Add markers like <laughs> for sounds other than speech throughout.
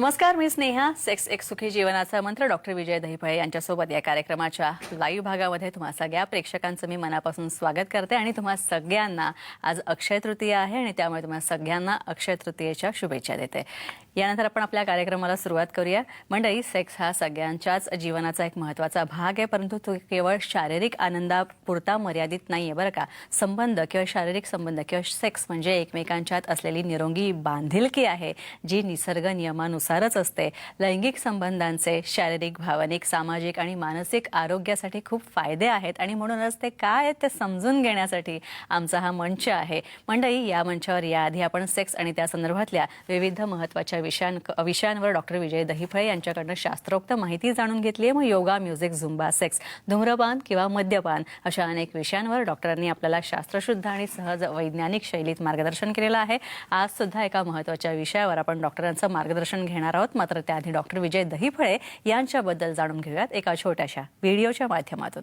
नमस्कार मी स्नेहा सेक्स एक सुखी जीवनाचा मंत्र डॉक्टर विजय दहिफळे यांच्यासोबत या कार्यक्रमाच्या लाईव्ह भागामध्ये तुम्हा सगळ्या प्रेक्षकांचं मी मनापासून स्वागत करते आणि तुम्हा सगळ्यांना आज अक्षय तृतीया आहे आणि त्यामुळे तुम्हा सगळ्यांना अक्षय तृतीयेच्या शुभेच्छा देते. यानंतर आपण आपल्या कार्यक्रमाला सुरुवात करूया. मंडळी सेक्स हा सगळ्यांच्याच जीवनाचा एक महत्त्वाचा भाग आहे परंतु तो केवळ शारीरिक आनंदापुरता मर्यादित नाहीये बरं का? संबंध किंवा शारीरिक संबंध किंवा सेक्स म्हणजे एकमेकांच्यात असलेली निरोगी बांधिलकी आहे जी निसर्ग नियमानुसारच असते. लैंगिक संबंधांचे शारीरिक भावनिक सामाजिक आणि मानसिक आरोग्यासाठी खूप फायदे आहेत आणि म्हणूनच ते काय आहेत ते समजून घेण्यासाठी आमचा हा मंच आहे. मंडळी या मंचावर याआधी आपण सेक्स आणि त्या संदर्भातल्या विविध महत्त्वाच्या विषयां विषयांवर डॉक्टर विजय दहिफळे यांच्याकडनं शास्त्रोक्त माहिती जाणून घेतली आहे. मग योगा म्युझिक झुंबा सेक्स धूम्रपान किंवा मद्यपान अशा अनेक विषयांवर डॉक्टरांनी आपल्याला शास्त्रशुद्ध आणि सहज वैज्ञानिक शैलीत मार्गदर्शन केलेलं आहे. आज सुद्धा एका महत्त्वाच्या विषयावर आपण डॉक्टरांचं मार्गदर्शन घेणार आहोत. मात्र त्याआधी डॉक्टर विजय दहिफळे यांच्याबद्दल जाणून घेऊयात एका छोट्याशा व्हिडिओच्या माध्यमातून.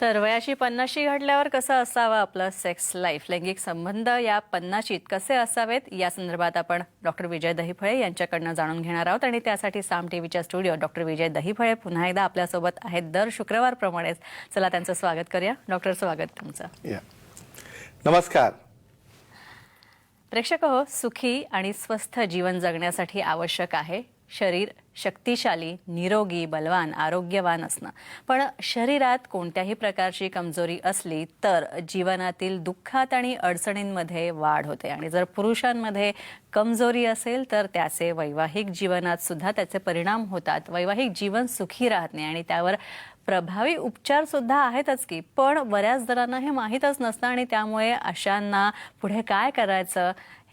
तर वयाशी पन्नाशी घडल्यावर कसं असावं आपलं सेक्स लाईफ लैंगिक संबंध या पन्नाशीत कसे असावेत? या संदर्भात आपण डॉक्टर विजय दहिफळे यांच्याकडनं जाणून घेणार आहोत. आणि त्यासाठी साम टीव्हीच्या स्टुडिओ डॉक्टर विजय दहिफळे पुन्हा एकदा आपल्यासोबत आहेत. दर शुक्रवारप्रमाणेच चला त्यांचं स्वागत करूया. डॉक्टर स्वागत तुमचं. या. नमस्कार. प्रेक्षक हो सुखी आणि स्वस्थ जीवन जगण्यासाठी आवश्यक आहे. शरीर शक्तिशाली निरोगी बलवान आरोग्यवान असणं. पण शरीरात कोणत्याही प्रकारची कमजोरी असली तर जीवनातील दुःखात आणि अडचणींमध्ये वाढ होते. आणि जर पुरुषांमध्ये कमजोरी असेल तर त्याचे वैवाहिक जीवनात सुद्धा त्याचे परिणाम होतात. वैवाहिक जीवन सुखी राहत नाही आणि त्यावर प्रभावी उपचार सुद्धा आहेतच की पण बऱ्याच जणांना हे माहीतच नसतं आणि त्यामुळे अशांना पुढे काय करायचं?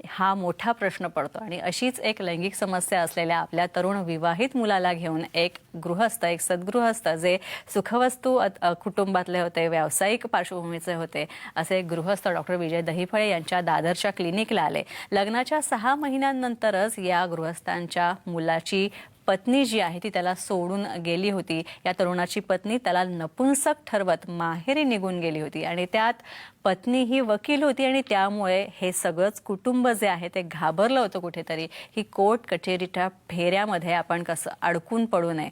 हा मोठा प्रश्न पडतो. आणि अशीच एक लैंगिक समस्या असलेल्या आपल्या तरुण विवाहित मुलाला घेऊन एक गृहस्थ एक सद्गृहस्थ जे सुखवस्तू कुटुंबातले होते व्यावसायिक पार्श्वभूमीचे होते असे गृहस्थ डॉक्टर विजय दहिफळे यांच्या दादरच्या क्लिनिकला आले. लग्नाच्या सहा महिन्यांनंतरच या गृहस्थांच्या मुलाची पत्नी जी आहे ती त्याला सोडून गेली होती. या तरुणाची पत्नी त्याला नपुंसक ठरवत माहेरी निघून गेली होती आणि त्यात पत्नी ही वकील होती आणि त्यामुळे हे सगळंच कुटुंब जे आहे ते घाबरलं होतं कुठेतरी. ही कोर्ट कचेरीच्या फेऱ्यामध्ये आपण कसं अडकून पडू नये.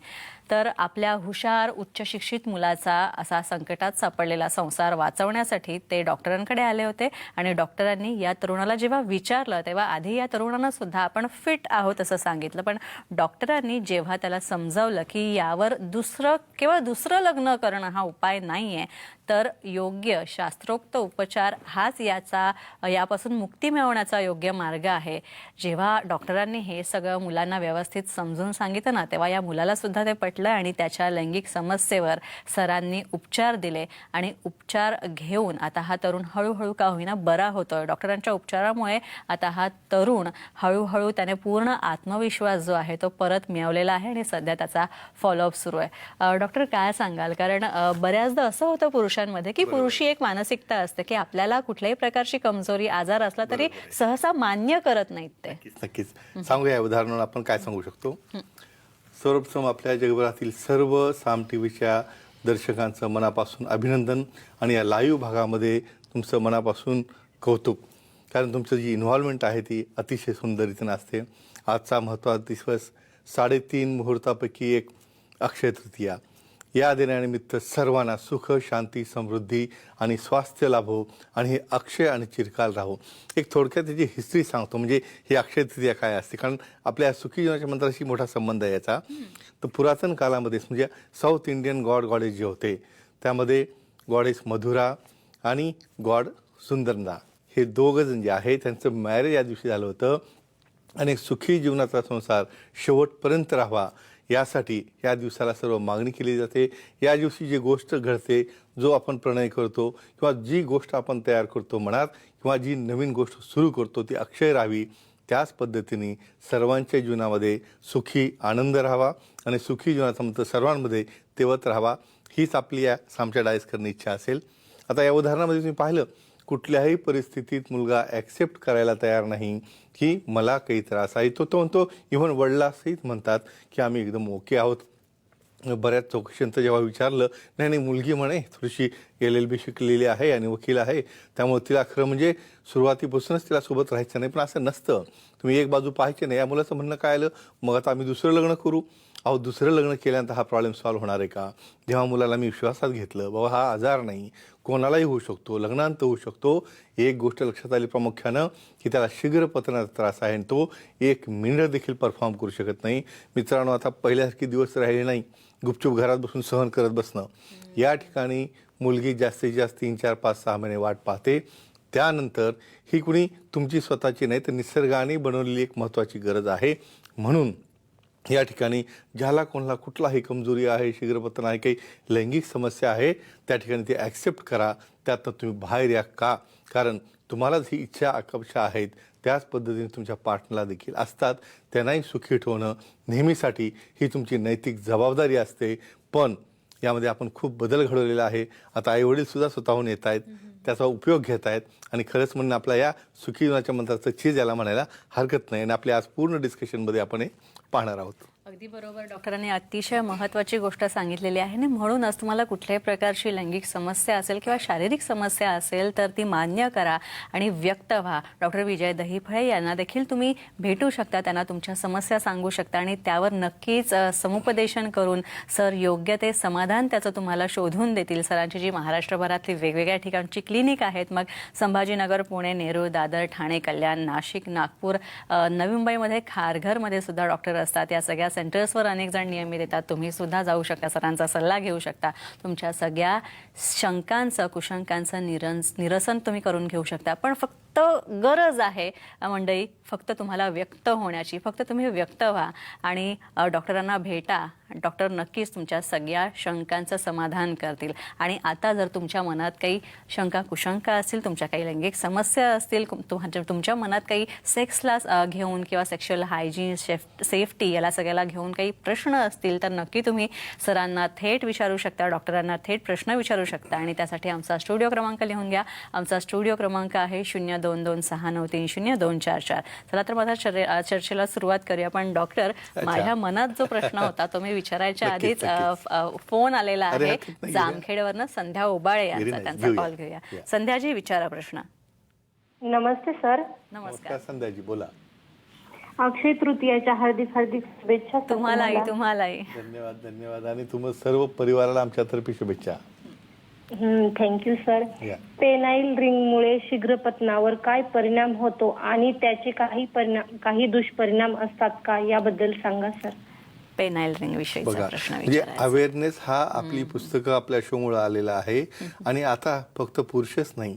तर आपल्या हुशार उच्चशिक्षित मुलाचा असा संकटात सापडलेला संसार वाचवण्यासाठी ते डॉक्टरांकडे आले होते आणि डॉक्टरांनी या तरुणाला जेव्हा विचारलं तेव्हा आधी या तरुणानं सुद्धा आपण फिट आहोत असं सांगितलं. पण डॉक्टरांनी जेव्हा त्याला समजावलं की यावर दुसरं केवळ दुसरं लग्न करणं हा उपाय नाही आहे तर योग्य शास्त्रोक्त उपचार हाच याचा यापासून मुक्ती मिळवण्याचा योग्य मार्ग आहे. जेव्हा डॉक्टरांनी हे सगळं मुलांना व्यवस्थित समजून सांगितलं ना तेव्हा या मुलाला सुद्धा ते पटलं आणि त्याच्या लैंगिक समस्येवर सरांनी उपचार दिले. आणि उपचार घेऊन आता हा तरुण हळूहळू का होईना बरा होतोय. डॉक्टरांच्या उपचारामुळे आता हा तरुण हळूहळू त्याने पूर्ण आत्मविश्वास जो आहे तो परत मिळवलेला आहे आणि सध्या त्याचा फॉलोअप सुरू आहे. डॉक्टर काय सांगाल? कारण बऱ्याचदा असं होतं पुरुष पुरुषांमध्ये की पुरुषी एक मानसिकता असते की आपल्याला कुठल्याही प्रकारची कमजोरी आजार असला तरी सहसा मान्य करत नाहीत ते. नक्कीच सांगूया उदाहरणार्थ आपण काय सांगू शकतो. सर्वप्रथम आपल्या जगभरातील सर्व साम टी व्हीच्या दर्शकांचं मनापासून अभिनंदन आणि या लाईव्ह भागामध्ये तुमचं मनापासून कौतुक. कारण तुमचं जी इन्व्हॉल्वमेंट आहे ती अतिशय सुंदर रीतीनं असते. आजचा महत्त्वाचा दिवस साडेतीन मुहूर्तापैकी एक अक्षय तृतीया. या दिनानिमित्त सर्वांना सुख शांती समृद्धी आणि स्वास्थ्य लाभो आणि हे अक्षय आणि चिरकाल राहो. एक थोडक्यात त्याची हिस्ट्री सांगतो. म्हणजे ही अक्षय तृतीया काय असते? कारण आपल्या सुखी जीवनाच्या मंत्राशी मोठा संबंध आहे याचा. तर पुरातन काळामध्येच म्हणजे साऊथ इंडियन गॉड गॉडेस जे होते त्यामध्ये गॉडेस मधुरा आणि गॉड सुंदरना हे दोघं जण जे आहे त्यांचं मॅरेज या दिवशी झालं होतं. आणि एक सुखी जीवनाचा संसार शेवटपर्यंत राहावा यासाठी या दिवसाला सर्व मागणी केली जाते. या दिवशी जी गोष्ट घडते जो आपण प्रणय करतो किंवा जी गोष्ट आपण तयार करतो मनात किंवा जी नवीन गोष्ट सुरू करतो ती अक्षय राहावी त्याच पद्धतीने सर्वांच्या जीवनामध्ये सुखी आनंद राहावा आणि सुखी जीवनाचा मंत्र सर्वांमध्ये तेवत राहावा हीच आपली या सामच्या डायस करण्याची इच्छा असेल. आता या उदाहरणामध्ये तुम्ही पाहिलं कुठल्याही परिस्थितीत मुलगा ॲक्सेप्ट करायला तयार नाही की मला काही त्रास आहे. तो तो म्हणतो इव्हन वडिलासहित म्हणतात की आम्ही एकदम ओके आहोत. बऱ्याच चौकशींचं जेव्हा विचारलं नाही नाही मुलगी म्हणे थोडीशी एल एल बी शिकलेली आहे आणि वकील आहे त्यामुळे तिला खरं म्हणजे सुरुवातीपासूनच तिला सोबत राहायचं नाही पण असं नसतं. तुम्ही एक बाजू पाहायची नाही. या मुलाचं म्हणणं काय आलं? मग आता आम्ही दुसरं लग्न करू. अहो दुसरं लग्न केल्यानंतर हा प्रॉब्लेम सॉल्व्ह होणार आहे का? जेव्हा मुलाला मी विश्वासात घेतलं बाबा हा आजार नाही कोणालाही होऊ शकतो लग्नांत होऊ शकतो. एक गोष्ट लक्षात आली प्रामुख्यानं की त्याला शीघ्र पतनाचा त्रास आहे आणि तो एक मिनिट देखील परफॉर्म करू शकत नाही. मित्रांनो आता पहिल्यासारखे दिवस राहिले नाही. गुपचूप घरात बसून सहन करत बसणं. या ठिकाणी मुलगी जास्तीत जास्त तीन चार पाच सहा महिने वाट पाहते. त्यानंतर ही कुणी तुमची स्वतःची नाही तर निसर्गाने बनवलेली एक महत्त्वाची गरज आहे. म्हणून या ठिकाणी ज्याला कोणाला कुठलाही कमजोरी आहे शीघ्रपतन आहे काही लैंगिक समस्या आहे त्या ठिकाणी ते ॲक्सेप्ट करा. त्यातनं तुम्ही बाहेर या का? कारण तुम्हाला जी इच्छा आकांक्षा आहेत. त्याच पद्धतीने तुमच्या पार्टनरला देखील असतात. त्यांनाही सुखी ठेवणं नेहमीसाठी ही तुमची नैतिक जबाबदारी असते. पण यामध्ये आपण खूप बदल घडवलेला आहे. आता आईवडीलसुद्धा स्वतःहून येत आहेत त्याचा उपयोग घेत आहेत आणि खरंच म्हणून आपल्या या सुखी जीवनाच्या मंत्राचं चीज याला म्हणायला हरकत नाही. आणि आपल्या आज पूर्ण डिस्कशनमध्ये आपण हे पाहणार आहोत. अगदी बरोबर डॉक्टरांनी अतिशय महत्त्वाची गोष्ट सांगितलेली आहे आणि म्हणूनच तुम्हाला कुठल्याही प्रकारची लैंगिक समस्या असेल किंवा शारीरिक समस्या असेल तर ती मान्य करा आणि व्यक्त व्हा. डॉक्टर विजय दहीफळे यांना देखील तुम्ही भेटू शकता त्यांना तुमच्या समस्या सांगू शकता आणि त्यावर नक्कीच समुपदेशन करून सर योग्य ते समाधान त्याचं तुम्हाला शोधून देतील. सरांची जी महाराष्ट्रभरातली वेगवेगळ्या ठिकाणची क्लिनिक आहेत मग संभाजीनगर पुणे नेरूळ दादर ठाणे कल्याण नाशिक नागपूर नवी मुंबईमध्ये खारघरमध्ये सुद्धा डॉक्टर असतात. या सगळ्या सेंटर्सवर अनेक जण नियमित येतात. तुम्ही सुद्धा जाऊ शकता. सरांचा सल्ला घेऊ शकता. तुमच्या सगळ्या शंकांचं कुशंकांचं निरंस निरसन तुम्ही करून घेऊ शकता. पण फक्त गरज आहे मंडळी फक्त तुम्हाला व्यक्त होण्याची. फक्त तुम्ही व्यक्त व्हा आणि डॉक्टरांना भेटा. डॉक्टर नक्कीच तुमच्या सगळ्या शंकांचं समाधान करतील. आणि आता जर तुमच्या मनात काही शंका कुशंका असतील तुमच्या काही लैंगिक समस्या असतील तुमच्या तुमच्या मनात काही सेक्सला घेऊन किंवा सेक्शुअल हायजीन शेफ सेफ्टी याला सगळ्याला घेऊन काही प्रश्न असतील तर नक्की तुम्ही सरांना थेट विचारू शकता डॉक्टरांना थेट प्रश्न विचारू शकता. आणि त्यासाठी आमचा स्टुडिओ क्रमांक लिहून घ्या. आमचा स्टुडिओ क्रमांक आहे शून्य दोन दोन सहा नऊ तीन शून्य दोन चार चार. चला तर माझा चर्चेला सुरुवात करूया. पण डॉक्टर माझ्या मनात जो प्रश्न होता तो मी विचारायच्या आधीच फोन आलेला आहे. जामखेडवरनं संध्या ओबाळे यांचा. त्यांचा. कॉल घेऊया. संध्याजी विचारा प्रश्न नमस्ते सर नमस्कार संध्याजी बोला अक्षय तृतीयाच्या हार्दिक हार्दिक शुभेच्छा तुम्हालाही तुम्हाला. तुम्हालाही धन्यवाद धन्यवाद आणि तुम्हा सर्व परिवाराला आमच्यातर्फे शुभेच्छा हम्म, थँक्यू सर. पेनाईल रिंगमुळे शीघ्रपतनावर काय परिणाम होतो आणि त्याचे काही परिणाम काही दुष्परिणाम असतात का याबद्दल सांगा सर पेनाईल प्रश्न म्हणजे अवेअरनेस हा आपली पुस्तकं आपल्या शोमुळे आलेला आहे. आणि आता फक्त पुरुषच नाही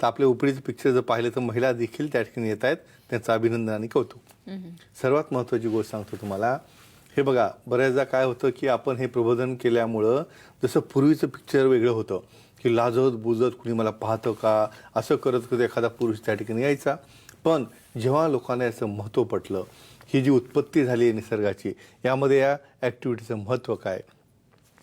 तर आपल्या उपरीचं पिक्चर जर पाहिलं तर महिला देखील त्या ठिकाणी येत आहेत. त्यांचं अभिनंदन आणि कौतुक. सर्वात महत्त्वाची गोष्ट सांगतो तुम्हाला हे बघा बऱ्याचदा काय होतं की आपण हे प्रबोधन केल्यामुळं जसं पूर्वीचं पिक्चर वेगळं होतं की लाजत बुजत कुणी मला पाहतं का असं करत करत एखादा पुरुष त्या ठिकाणी यायचा. पण जेव्हा लोकांना याचं महत्त्व पटलं ही जी उत्पत्ती झाली आहे निसर्गाची यामध्ये या ॲक्टिव्हिटीचं महत्त्व काय?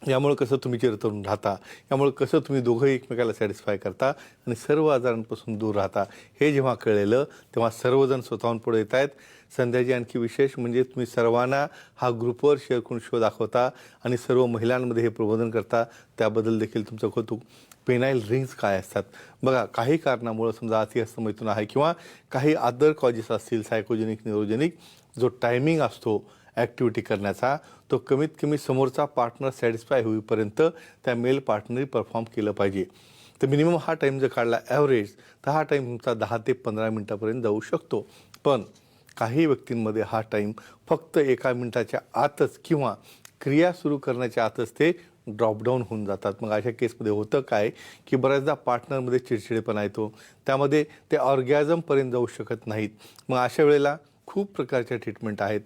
यामुळे कसं तुम्ही चिरतरून राहता? यामुळे कसं तुम्ही दोघंही एकमेकाला सॅटिस्फाय करता? आणि सर्व आजारांपासून दूर राहता? हे जेव्हा कळलेलं तेव्हा सर्वजण स्वतःहून पुढे येत आहेत. संध्याजी आणखी विशेष म्हणजे तुम्ही सर्वांना हा ग्रुपवर शेअर करून शो दाखवता आणि सर्व महिलांमध्ये हे प्रबोधन करता. त्याबद्दल देखील तुमचं कौतुक. पेनाईल रिंग्स काय असतात? बघा काही कारणामुळं समजा अतिहस्त मैथून आहे किंवा काही अदर कॉजेस असतील सायकोजेनिक न्यूरोजेनिक जो टायमिंग असतो ॲक्टिव्हिटी करण्याचा तो कमीत कमी समोरचा पार्टनर सॅटिस्फाय होईपर्यंत त्या मेल पार्टनरी परफॉर्म केलं पाहिजे. तर मिनिमम हा टाईम जर काढला ॲव्हरेज तर हा टाईम तुमचा दहा ते पंधरा मिनटापर्यंत जाऊ शकतो. पण काही व्यक्तींमध्ये हा टाईम फक्त एका मिनटाच्या आतच किंवा क्रिया सुरू करण्याच्या आतच ते ड्रॉपडाऊन होऊन जातात. मग अशा केसमध्ये होतं काय? की बऱ्याचदा पार्टनरमध्ये चिडचिडेपणा येतो. त्यामध्ये ते ऑर्गॅझमपर्यंत जाऊ शकत नाहीत. मग अशा वेळेला खूप प्रकारच्या ट्रीटमेंट आहेत.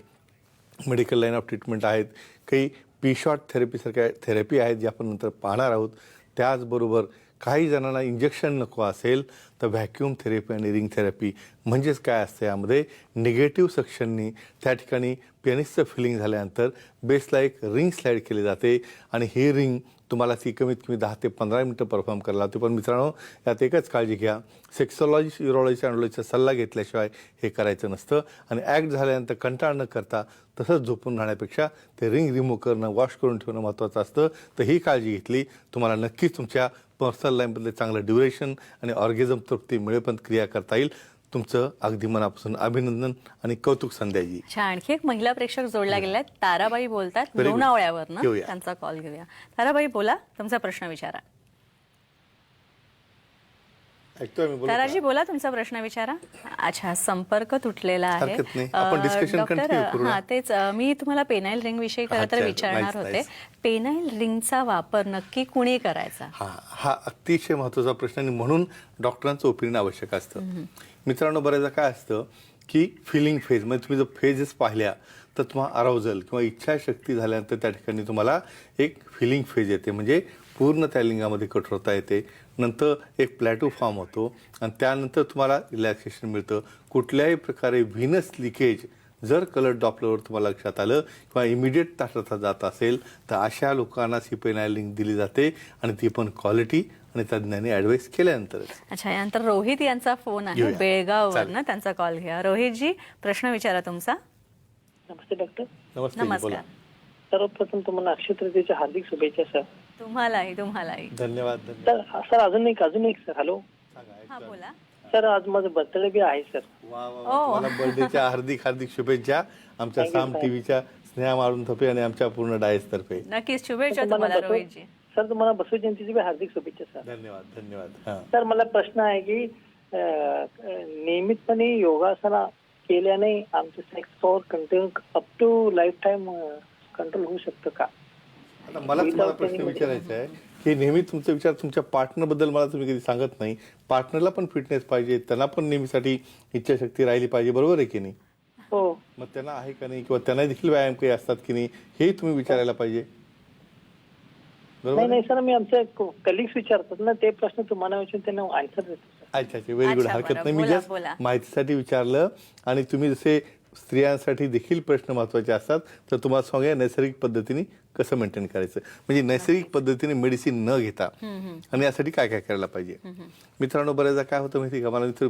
मेडिकल लाईन ऑफ ट्रीटमेंट आहेत. काही पी शॉर्ट थेरपीसारख्या थेरपी आहेत जे आपण नंतर पाहणार आहोत. त्याचबरोबर काही जणांना इंजेक्शन नको असेल तर व्हॅक्यूम थेरपी आणि रिंग थेरपी म्हणजेच काय असतं यामध्ये निगेटिव्ह सक्शननी त्या ठिकाणी पेनिसचं फिलिंग झाल्यानंतर बेसला एक रिंग स्लाईड केली जाते आणि ही रिंग तुम्हाला ती कमीत कमी दहा ते पंधरा मिनटं परफॉर्म करायला लागते पण मित्रांनो यात एकच काळजी घ्या. सेक्सॉलॉजी युरोलॉजी अँडॉलॉजीचा सल्ला घेतल्याशिवाय हे करायचं नसतं आणि ॲक्ट झाल्यानंतर कंटाळ न करता तसंच झोपून राहण्यापेक्षा ते रिंग रिमूव्ह करणं वॉश करून ठेवणं महत्त्वाचं असतं. तर ही काळजी घेतली. तुम्हाला नक्कीच तुमच्या पर्सनल लाईफमधले चांगलं ड्युरेशन आणि ऑर्गेझम तृप्ती मिळेपर्यंत क्रिया करता येईल. तुमचं अगदी मनापासून अभिनंदन आणि कौतुक संध्याजी. अच्छा आणखी एक महिला प्रेक्षक जोडल्या गेल्या आहेत ताराबाई बोलतात. घेऊया. त्यांचा कॉल घेऊया. ताराबाई बोला. तुमचा प्रश्न विचारा. ऐकतोय मी बोलू? ताराजी बोला तुमचा प्रश्न विचारा अच्छा संपर्क तुटलेला आहे हरकत नाही. आपण अ, discussion डॉक्टर, continue करू ना. हा तेच अ, मी तुम्हाला पेनाईल रिंग विषयी खरं तर अच्छा, विचारणार nice, होते nice. पेनाईल रिंगचा वापर नक्की कुणी करायचा हा हा अतिशय महत्त्वाचा प्रश्न आणि म्हणून डॉक्टरांचं ओपिनियन आवश्यक असतं मित्रांनो बऱ्याचदा काय असतं की फिलिंग फेज म्हणजे तुम्ही जर फेजेस पाहिल्या तर तुम्हाला अरावजल किंवा इच्छाशक्ती झाल्यानंतर त्या ठिकाणी तुम्हाला एक फिलिंग फेज येते म्हणजे पूर्ण त्या लिंगामध्ये कठोरता येते नंतर एक प्लॅटो फॉर्म होतो. आणि त्यानंतर तुम्हाला रिलॅक्सेशन मिळतं. कुठल्याही प्रकारे व्हिनस लिकेज जर कलर डॉपलरवर तुम्हाला लक्षात आलं किंवा इमिडिएट ताटता जात असेल तर अशा लोकांना सिपेनायलिंग दिली जाते आणि ती पण क्वालिटी आणि तज्ज्ञांनी ॲडवाईस केल्यानंतरच. अच्छा यानंतर रोहित यांचा फोन आहे. घेऊया. बेळगाववरनं चालेल. त्यांचा कॉल घ्या. रोहितजी प्रश्न विचारा तुमचा. नमस्ते डॉक्टर नमस्कार. सर्वप्रथम तुम्हाला अक्षय तृतीयेच्या हार्दिक शुभेच्छा सर तुम्हालाही तुम्हालाही. धन्यवाद धन्यवाद. तर सर अजून एक अजून एक सर. हॅलो? हा बोला. सर आज माझं बर्थडे बी आहे सर. वा वा वा. तुम्हाला बर्थडेच्या <laughs> हार्दिक हार्दिक शुभेच्छा. आमच्या Thank you, साम sir. टीव्हीच्या स्नेहा मारून थपे आणि आमच्या पूर्ण डायस तर्फे. नक्कीच शुभेच्छा तुम्हाला तुम्हाला बसव- रोहितजी. सर तुम्हाला बसव जयंतीची बी हार्दिक शुभेच्छा सर. धन्यवाद धन्यवाद. हा. सर मला प्रश्न आहे की अं, नियमितपणे योगासना केल्याने आमचं sex power continue up to lifetime control होऊ शकतं का? आता मला तुम्हाला प्रश्न विचारायचा आहे की नेहमी तुमचे विचार तुमच्या पार्टनरबद्दल मला तुम्ही कधी सांगत नाही. पार्टनरला पण फिटनेस पाहिजे त्यांना पण नेहमीसाठी इच्छाशक्ती राहिली पाहिजे बरोबर आहे की नाही? हो. मग त्यांना आहे का नाही किंवा त्यांना देखील व्यायाम काही असतात की नाही हे तुम्ही विचारायला पाहिजे. बरोबर नाही आहे? नाही सर मी आमचे कलिग्स विचारतात ना ते प्रश्न तुम्हाला विचारून त्यांना आन्सर देतो अच्छा अच्छा व्हेरी गुड अच्छा, हरकत बरं. नाही. मी बोला, जस्ट. माहितीसाठी विचारलं आणि तुम्ही जसे स्त्रियांसाठी देखील प्रश्न महत्त्वाचे असतात. तर तुम्हाला सांगूया नैसर्गिक पद्धतीने कसं मेंटेन करायचं? म्हणजे नैसर्गिक पद्धतीने मेडिसिन न घेता. आणि यासाठी काय काय करायला पाहिजे? मित्रांनो बऱ्याचदा काय होतं माहिती का? मला इथं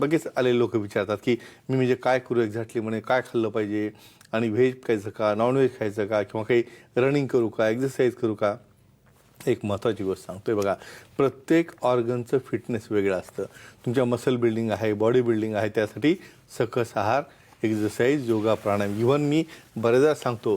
बघेच आलेले लोक विचारतात की मी म्हणजे काय करू एक्झॅक्टली म्हणे काय खाल्लं पाहिजे? आणि व्हेज खायचं का? नॉनव्हेज खायचं का? किंवा काही रनिंग करू का? एक्सरसाइज करू का? एक महत्त्वाची गोष्ट सांगतोय बघा. प्रत्येक ऑर्गनचं फिटनेस वेगळं असतं. तुमच्या मसल बिल्डिंग आहे बॉडी बिल्डिंग आहे त्यासाठी सकस आहार एक्झरसाईज योगा प्राणायाम इव्हन मी बऱ्याचदा सांगतो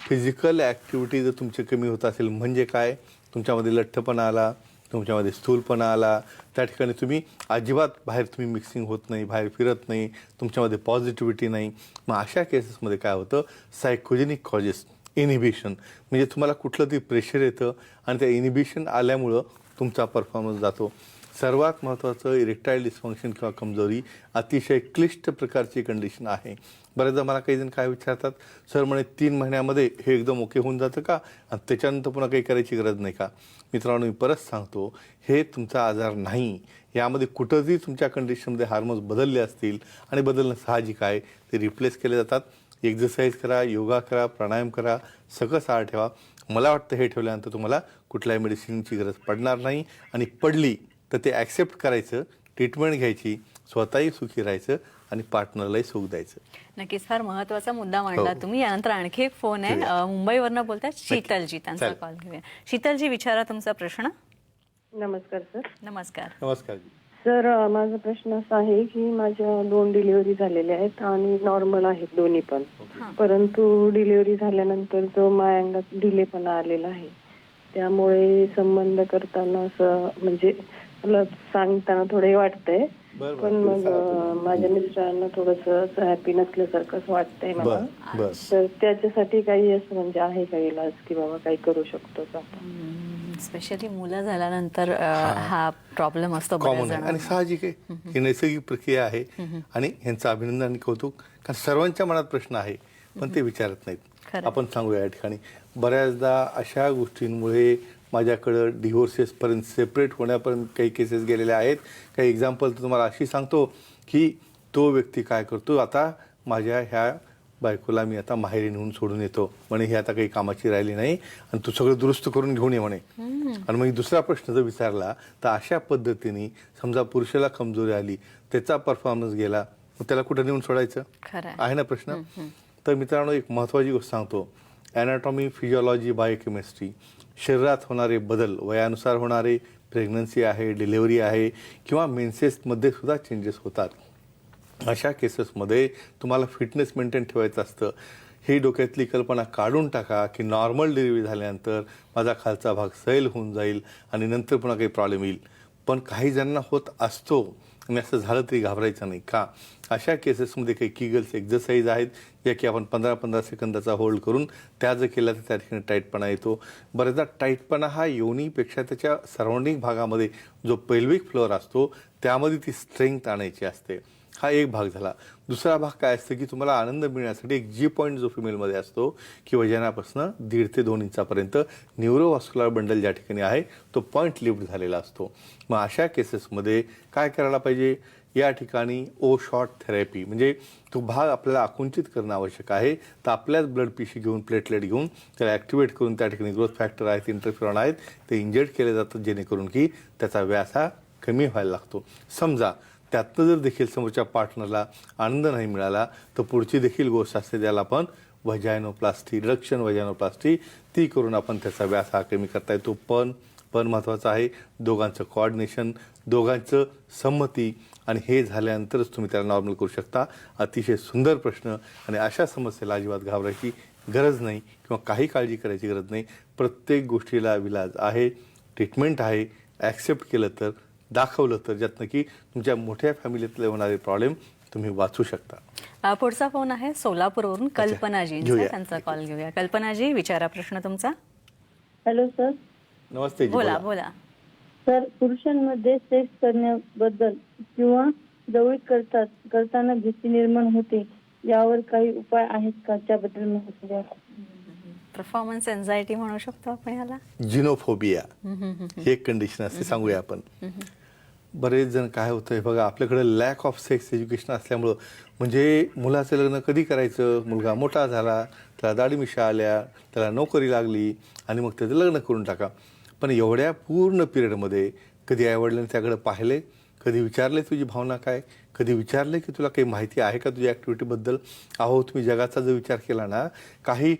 फिजिकल ॲक्टिव्हिटी जर तुमची कमी होत असेल म्हणजे काय? तुमच्यामध्ये लठ्ठपणा आला तुमच्यामध्ये स्थूलपणा आला त्या ठिकाणी तुम्ही अजिबात बाहेर तुम्ही मिक्सिंग होत नाही बाहेर फिरत नाही तुमच्यामध्ये पॉझिटिव्हिटी नाही. मग अशा केसेसमध्ये काय होतं? सायकोजेनिक कॉजेस इनिबिशन म्हणजे तुम्हाला कुठलं तरी प्रेशर येतं आणि त्या इनिबिशन आल्यामुळं तुमचा परफॉर्मन्स जातो. सर्वात महत्त्वाचं इरेक्टाईल डिस्फंक्शन किंवा कमजोरी अतिशय क्लिष्ट प्रकारची कंडिशन आहे. बऱ्याचदा मला काही जण काय विचारतात सर म्हणे तीन महिन्यामध्ये हे एकदम ओके होऊन जातं का? आणि त्याच्यानंतर पुन्हा काही करायची गरज नाही का? मित्रांनो मी परत सांगतो हे तुमचा आजार नाही. यामध्ये कुठंही तुमच्या कंडिशनमध्ये हार्मोन्स बदलले असतील आणि बदलणं साहजिक आहे. ते रिप्लेस केले जातात. एक्झरसाईज करा योगा करा प्राणायाम करा सकस आहार ठेवा. मला वाटतं हे ठेवल्यानंतर तुम्हाला कुठल्याही मेडिसिनची गरज पडणार नाही. आणि पडली तर ते ॲक्सेप्ट करायचं ट्रीटमेंट घ्यायची स्वतःही सुखी राहायचं आणि पार्टनरलाही सुख द्यायचं. नक्कीच फार महत्त्वाचा मुद्दा मांडला हो. तुम्ही. यानंतर आणखी एक फोन आहे. मुंबईवरनं बोलतात शीतलजी त्यांचा. कॉल घेऊया. शीतलजी विचारा तुमचा प्रश्न. नमस्कार सर. नमस्कार. नमस्कार. जी सर माझा प्रश्न असा आहे की माझ्या दोन डिलिव्हरी झालेल्या आहेत आणि नॉर्मल आहेत दोन्ही पण. परंतु डिलिव्हरी झाल्यानंतर जो माझ्या अंगात ढिलेपणा आलेला आहे. त्यामुळे संबंध करताना असं म्हणजे मला सांगताना थोडं हे वाटतंय. बरं, पण. मग अ, माझ्या मिस्टरांना थोडस हॅपी नसल्यासारखं असं वाटतंय मला. बर बर तर त्याच्यासाठी काही असं म्हणजे आहे का इलाज की बाबा काही करू शकतो का? आपण स्पेशली मुलं झाल्यानंतर अ, हा. प्रॉब्लेम असतो बऱ्याच कॉमन आहे. आणि जणांना. साहजिक आहे ही नैसर्गिक प्रक्रिया आहे आणि ह्यांचं अभिनंदन आणि कौतुक कारण सर्वांच्या मनात प्रश्न आहे पण ते विचारत नाहीत. आपण सांगूया या ठिकाणी. बऱ्याचदा अशा गोष्टींमुळे माझ्याकडं डिव्होर्सेसपर्यंत सेपरेट होण्यापर्यंत काही केसेस गेलेल्या आहेत. काही एक्झाम्पल तुम्हाला अशी सांगतो की तो व्यक्ती काय करतो आता माझ्या ह्या बायकोला मी आता माहेरी नेऊन सोडून येतो. म्हणे ही आता काही कामाची राहिली नाही आणि तू सगळं दुरुस्त करून घेऊन ये म्हणे. आणि मग दुसरा प्रश्न जर विचारला तर अशा पद्धतीने समजा पुरुषाला कमजोरी आली त्याचा परफॉर्मन्स गेला मग त्याला कुठं नेऊन सोडायचं? आहे. ना प्रश्न? तर मित्रांनो एक महत्त्वाची गोष्ट सांगतो. अॅनाटॉमी फिजिओलॉजी बायोकेमिस्ट्री शरीरात होणारे बदल वयानुसार होणारे प्रेग्नन्सी आहे डिलिव्हरी आहे किंवा मेन्सेसमध्ये सुद्धा चेंजेस होतात. अशा केसेसमध्ये तुम्हाला फिटनेस मेंटेन ठेवायचं असतं. ही डोक्यातली कल्पना काढून टाका की नॉर्मल डिलिव्हरी झाल्यानंतर माझा खालचा भाग सैल होऊन जाईल आणि नंतर पुन्हा काही प्रॉब्लेम येईल. पण काही जणांना होत असतो आणि असं झालं तरी घाबरायचं नाही. का? अशा केसेसमध्ये काही किगल्स एक्झरसाईज आहेत या की आपण पंधरा पंधरा सेकंदाचा होल्ड करून त्या जर केला तर त्या ठिकाणी टाईटपणा येतो. बऱ्याचदा टाईटपणा हा योनीपेक्षा त्याच्या सराउंडिंग भागामध्ये जो पेल्विक फ्लोअर असतो त्यामध्ये ती स्ट्रेंथ आणायची असते. हा एक भाग झाला. दुसरा भाग काय असतं की तुम्हाला आनंद मिळण्यासाठी एक जी पॉईंट जो फिमेलमध्ये असतो की वजनापासून दीड ते दोन इंचापर्यंत न्यूरोवास्क्युलर बंडल ज्या ठिकाणी आहे तो पॉईंट लिफ्ट झालेला असतो. मग अशा केसेसमध्ये काय करायला पाहिजे? या ठिकाणी ओ शॉर्ट थेरपी म्हणजे तो भाग आपल्याला आकुंचित करणं आवश्यक आहे. तर आपल्याच ब्लड पिशी घेऊन प्लेटलेट घेऊन त्याला ॲक्टिवेट करून त्या ठिकाणी ग्रोथ फॅक्टर आहेत इंटरफिरॉन आहेत ते इंजेक्ट केले जातात जेणेकरून की त्याचा व्यास हा कमी व्हायला लागतो. समजा त्यातनं जर देखील समोरच्या पार्टनरला आनंद नाही मिळाला तर पुढची देखील गोष्ट असते ज्याला आपण वजायनोप्लास्टी रक्षण वजायनोप्लास्टी ती करून आपण त्याचा व्यास हा कमी करता येतो. पण पण महत्त्वाचं आहे दोघांचं कॉर्डिनेशन दोघांचं संमती आणि हे झाल्यानंतरच तुम्ही त्याला नॉर्मल करू शकता. अतिशय सुंदर प्रश्न आणि अशा समस्येला अजिबात घाबरायची गरज नाही किंवा काही काळजी करायची गरज नाही. प्रत्येक गोष्टीला विलाज आहे ट्रीटमेंट आहे ॲक्सेप्ट केलं तर दाखवलं तर ज्यातनं की तुमच्या मोठ्या फॅमिलीतले होणारे प्रॉब्लेम तुम्ही वाचू शकता. पुढचा फोन आहे सोलापूरवरून कल्पनाजी. त्यांचा कॉल घेऊया. कल्पनाजी विचारा प्रश्न तुमचा. Hello sir. नमस्ते जी, बोला बोला. सर पुरुषांमध्ये सेक्स करण्याबद्दल किंवा जवळीक करतात करताना भीती निर्माण होते यावर काही उपाय आहेत का? त्याबद्दल माहिती द्या. परफॉर्मन्स एन्झायटी म्हणू शकतो आपण याला. जिनोफोबिया ही एक कंडिशन असते सांगूया आपण. बरेच जण काय होतं आहे बघा आपल्याकडे लॅक ऑफ सेक्स एज्युकेशन असल्यामुळं म्हणजे मुलाचं लग्न कधी करायचं? मुलगा मोठा झाला त्याला दाढी मिशा आल्या त्याला नोकरी लागली आणि मग त्याचं लग्न करून टाका. पण एवढ्या पूर्ण पिरियडमध्ये कधी आईवडिलांनी त्याकडे पाहिले? कधी विचारले तुझी भावना काय? कधी विचारले की तुला काही माहिती आहे का तुझ्या ॲक्टिव्हिटीबद्दल अहो तुम्ही जगाचा जर विचार केला ना काही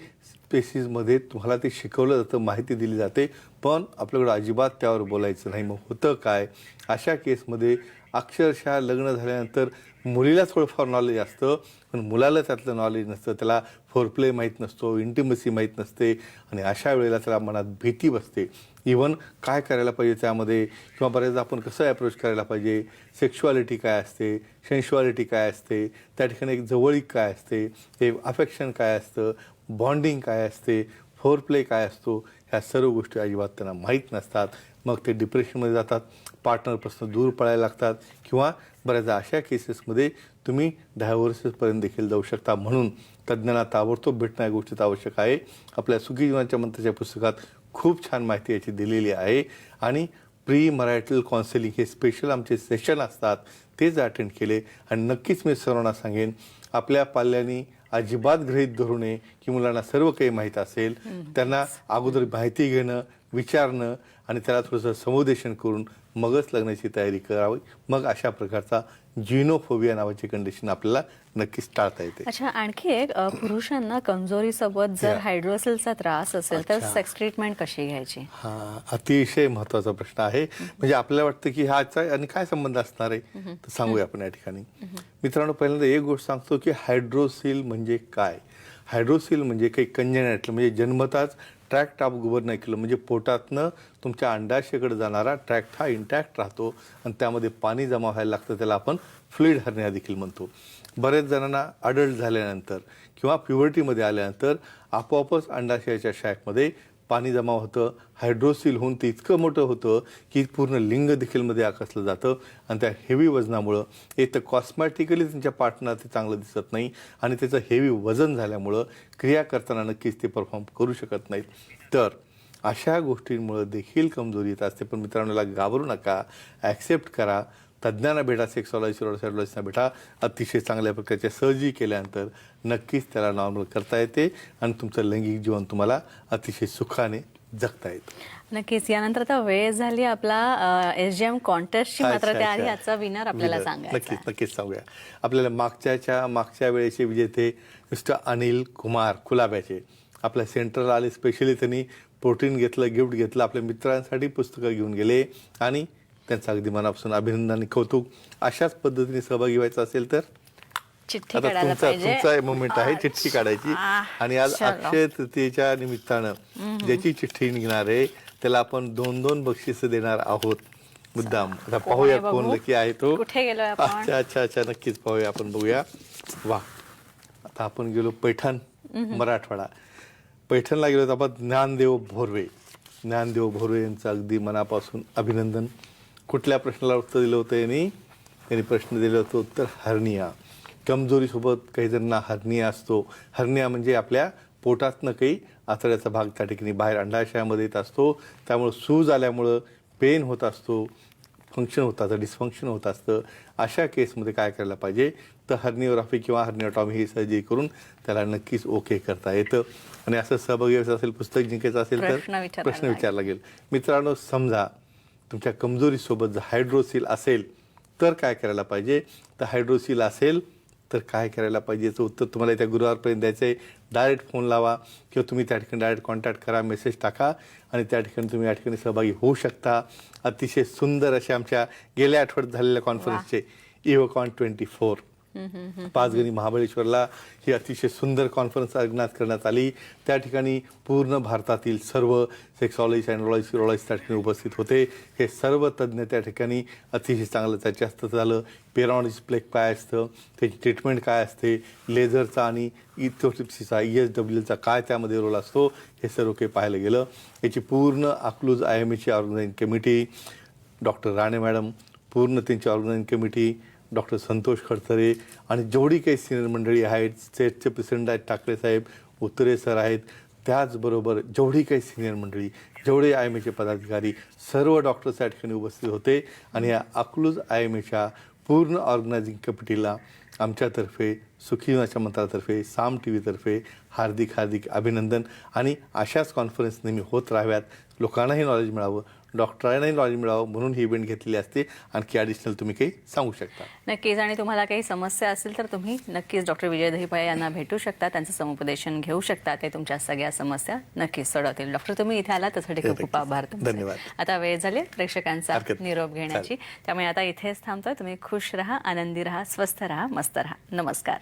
स्पेसिसमध्ये तुम्हाला ते शिकवलं जातं माहिती दिली जाते. पण आपल्याकडं अजिबात त्यावर बोलायचं नाही. मग होतं काय? अशा केसमध्ये अक्षरशः लग्न झाल्यानंतर मुलीला थोडंफार नॉलेज असतं. पण मुलाला त्यातलं नॉलेज नसतं. त्याला फोरप्ले माहीत नसतो इंटिमसी माहीत नसते. आणि अशा वेळेला त्याला मनात भीती बसते. इवन काय करायला पाहिजे त्यामध्ये? किंवा बऱ्याचदा आपण कसं अप्रोच करायला पाहिजे? सेक्शुअलिटी काय असते? सेन्शुआलिटी काय असते? त्या ठिकाणी एक जवळीक काय असते? एक अफेक्शन काय असतं? बॉन्डिंग काय असते फोर प्ले काय असतो ह्या सर्व गोष्टी अजिबात त्यांना माहीत नसतात. मग ते डिप्रेशनमध्ये जातात पार्टनरपासून दूर पळायला लागतात किंवा बऱ्याचदा अशा केसेसमध्ये तुम्ही डायव्हर्सेसपर्यंत देखील जाऊ शकता. म्हणून तज्ज्ञांना ताबडतोब भेटणं या गोष्टीत आवश्यक आहे. आपल्या सुखी जीवनाच्या मंत्राच्या पुस्तकात खूप छान माहिती याची दिलेली आहे. आणि प्री मरायटल काउन्सिलिंग हे स्पेशल आमचे सेशन असतात तेच अटेंड केले. आणि नक्कीच मी सर्वांना सांगेन आपल्या पाल्यानी अजिबात गृहीत धरू नये की मुलांना सर्व काही माहीत असेल. त्यांना अगोदर माहिती घेणं विचारणं आणि त्याला थोडंसं समुदेशन करून मगच लग्नाची तयारी करावी. मग अशा प्रकारचा जिनोफोबिया नावाची कंडिशन आपल्याला नक्कीच टाळता येते. अच्छा आणखी एक अ, पुरुषांना कमजोरीसोबत जर Yeah. हायड्रोसेलचा त्रास असेल तर अच्छा. सेक्स ट्रीटमेंट कशी घ्यायची? हा अतिशय महत्त्वाचा प्रश्न आहे. म्हणजे आपल्याला वाटतं की ह्याचा आणि काय संबंध असणार आहे? तर सांगूया आपण या ठिकाणी. मित्रांनो पहिल्यांदा एक गोष्ट सांगतो की हायड्रोसिल म्हणजे काय? हायड्रोसिल म्हणजे काही कंजनॅटल म्हणजे जन्मताच ट्रॅक्ट ऑफ गुबर्नायकल म्हणजे पोटातनं तुमच्या अंडाशयकडे जाणारा ट्रॅक्ट हा इंटॅक्ट राहतो आणि त्यामध्ये पाणी जमा व्हायला लागतं त्याला आपण फ्लुईड हरण्या देखील म्हणतो. बरेच जणांना अडल्ट झाल्यानंतर किंवा प्युबर्टीमध्ये आल्यानंतर आपोआपच अंडाशयाच्या शॅकमध्ये पाणी जमा होतं हायड्रोसिल होऊन ते इतकं मोठं होतं की पूर्ण लिंग देखीलमध्ये आकसलं जातं. आणि त्या हेवी वजनामुळं एक तर कॉस्मॅटिकली त्यांच्या पार्टनर ते चांगलं दिसत नाही आणि त्याचं हेवी वजन झाल्यामुळं क्रिया करताना नक्कीच ते परफॉर्म करू शकत नाहीत. तर अशा गोष्टींमुळं देखील कमजोरी येत असते. पण मित्रांनो घाबरू नका. ॲक्सेप्ट करा. तज्ज्ञांना भेटा सेक्सॉलॉजी रोडॉलॉजीना भेटा अतिशय चांगल्या प्रकारच्या सर्जरी केल्यानंतर नक्कीच त्याला नॉर्मल करता येते आणि तुमचं लैंगिक जीवन तुम्हाला अतिशय सुखाने जगता येतं. नक्कीच. यानंतर आता वेळ झाली आपला एस जी एम कॉन्टेस्टची मात्र त्याआधी. आजचा विनर आपल्याला. सांगायचा नक्कीच नक्कीच सांगूया. आपल्याला मागच्याच्या मागच्या वेळेचे विजेते मिस्टर अनिल कुमार कुलाब्याचे. आपल्या सेंटरला आले स्पेशली त्यांनी प्रोटीन घेतलं गिफ्ट घेतलं आपल्या मित्रांसाठी पुस्तकं घेऊन गेले आणि त्यांचं अगदी मनापासून अभिनंदन आणि कौतुक. अशाच पद्धतीने सहभागी व्हायचं असेल तर चिठ्ठी आता काढायला तुमचा पाहिजे. तुमचा मुवमेंट आहे चिठ्ठी काढायची. आणि आज चलो. अक्षय तृतीयेच्या निमित्तानं ज्याची चिठ्ठी निघणार आहे त्याला आपण दोन दोन बक्षीस देणार आहोत. मुद्दाम. आता पाहूया बघू. कोण नक्की आहे तो. कुठे गेलोय आपण? अच्छा अच्छा अच्छा. नक्कीच पाहूया आपण बघूया. वा. आता आपण गेलो पैठण मराठवाडा. पैठणला गेलो तर आपण ज्ञानदेव भोरवे. ज्ञानदेव भोरवे यांचं अगदी मनापासून अभिनंदन. कुठल्या प्रश्नाला उत्तर दिलं होतं यांनी? त्यांनी प्रश्न दिलं होतं उत्तर हर्निया. कमजोरीसोबत काही जणांना हर्निया असतो. हर्निया म्हणजे आपल्या पोटातनं काही आतड्याचा भाग त्या ठिकाणी बाहेर अंडाशयामध्ये येत असतो. त्यामुळं सूज आल्यामुळं पेन होत असतो. फंक्शन होत असतं डिस्फंक्शन होत असतं. अशा केसमध्ये काय करायला पाहिजे? तर हर्निओग्राफी किंवा हर्निओटॉमी ही सर्जरी करून त्याला नक्कीच ओके करता येतं. आणि असं सहभागी असेल पुस्तक जिंकायचं असेल तर प्रश्न विचारला लागेल. मित्रांनो समजा तुमच्या कमजोरीसोबत जर हायड्रोसिल असेल तर काय करायला पाहिजे? तर हायड्रोसिल असेल तर काय करायला पाहिजे? याचं उत्तर तुम्हाला त्या गुरुवारपर्यंत द्यायचं आहे. डायरेक्ट फोन लावा किंवा तुम्ही त्या ठिकाणी डायरेक्ट कॉन्टॅक्ट करा मेसेज टाका आणि त्या ठिकाणी तुम्ही या ठिकाणी सहभागी होऊ शकता. अतिशय सुंदर अशा आमच्या गेल्या आठवड्यात झालेल्या कॉन्फरन्सचे इव्हकॉन ट्वेंटी फोर पाचगणी महाबळेश्वरला ही अतिशय सुंदर कॉन्फरन्स ऑर्गनाईज करण्यात आली. त्या ठिकाणी पूर्ण भारतातील सर्व सेक्सॉलॉजी अँड्रॉलॉजी रोलॉजी त्या ठिकाणी उपस्थित होते. हे सर्व तज्ज्ञ त्या ठिकाणी अतिशय चांगलं त्याच्यास्त झालं. पेरॉनिस प्लेक काय असतं? त्याची ट्रीटमेंट काय असते? लेझरचा आणि इथोटिप्सीचा ई एस डब्ल्यूचा काय त्यामध्ये रोल असतो? हे सर्व काही पाहायला गेलं. याची पूर्ण अकलूज आय एम एची organising committee doctor Rane madam पूर्ण त्यांची organising committee doctor Santosh Khadatare आणि जेवढी काही सिनियर मंडळी आहेत स्टेटचे प्रेसिडेंट आहेत ठाकरे साहेब उत्तरे सर आहेत त्याचबरोबर जेवढी काही सिनियर मंडळी जेवढे आय एम एचे पदाधिकारी सर्व डॉक्टर्स या ठिकाणी उपस्थित होते. आणि या अकलूज आय एम एच्या पूर्ण ऑर्गनायझिंग कमिटीला आमच्यातर्फे सुखीनाच्या मंत्रातर्फे साम टी व्हीतर्फे हार्दिक हार्दिक अभिनंदन. आणि अशाच कॉन्फरन्स नेहमी होत राहाव्यात. लोकांनाही नॉलेज मिळावं. डॉक्टरांनाही नॉलेज मिळावं म्हणून ही इव्हेंट घेतलेली असते. आणखी ॲडिशनल तुम्ही काही सांगू शकता. नक्कीच. आणि तुम्हाला काही समस्या असेल तर तुम्ही नक्कीच डॉक्टर विजय दहिपळे यांना भेटू शकता. त्यांचं समुपदेशन घेऊ शकता. ते तुमच्या सगळ्या समस्या नक्कीच सोडवतील. डॉक्टर तुम्ही इथे आला त्यासाठी खूप खूप आभार. धन्यवाद. आता वेळ झाली प्रेक्षकांचा. निरोप घेण्याची. त्यामुळे आता इथेच थांबतोय. तुम्ही खुश राहा आनंदी राहा स्वस्थ राहा मस्त राहा. नमस्कार.